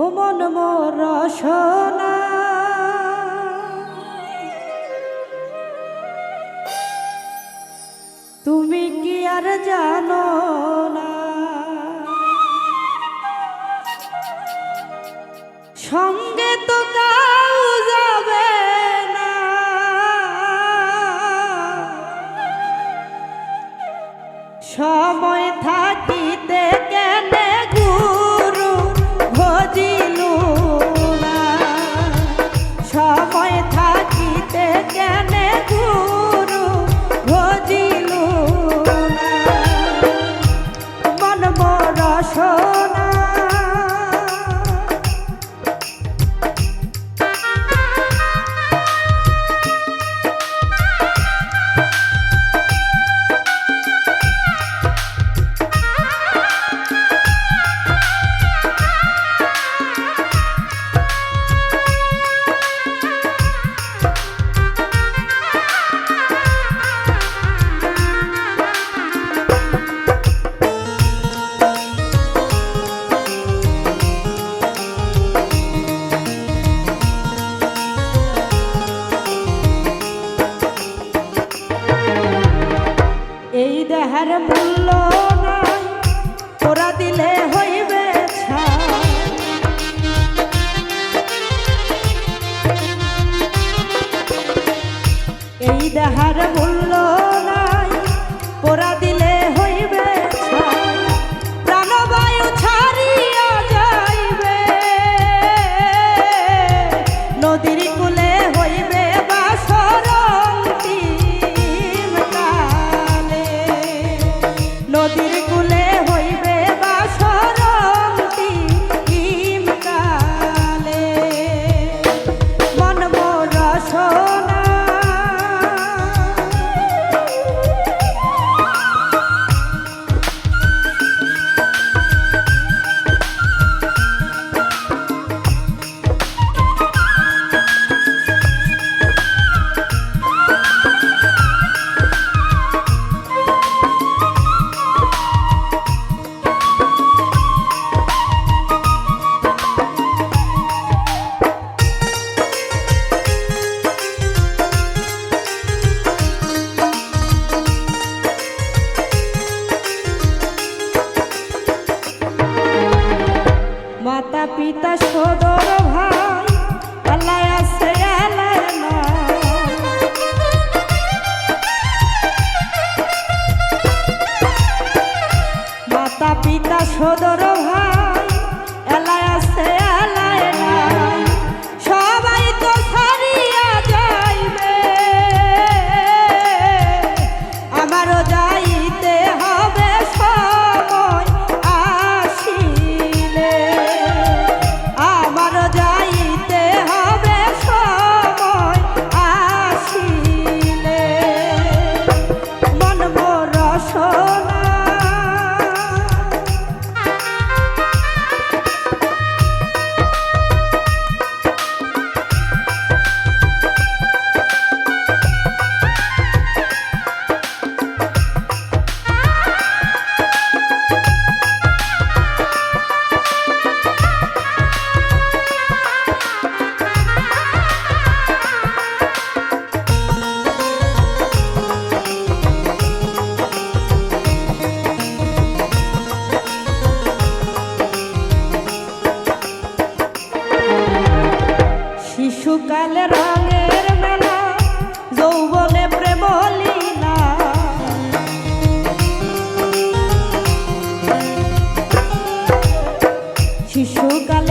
ও মন মরা সোনা। প্রেমের মূল্য তোরা হইবে এই পিতা সদর ভাই মাতা পিতা সদর শিশুকালে রঙের মেলা যৌবনে প্রেম লীলা। শিশুকালে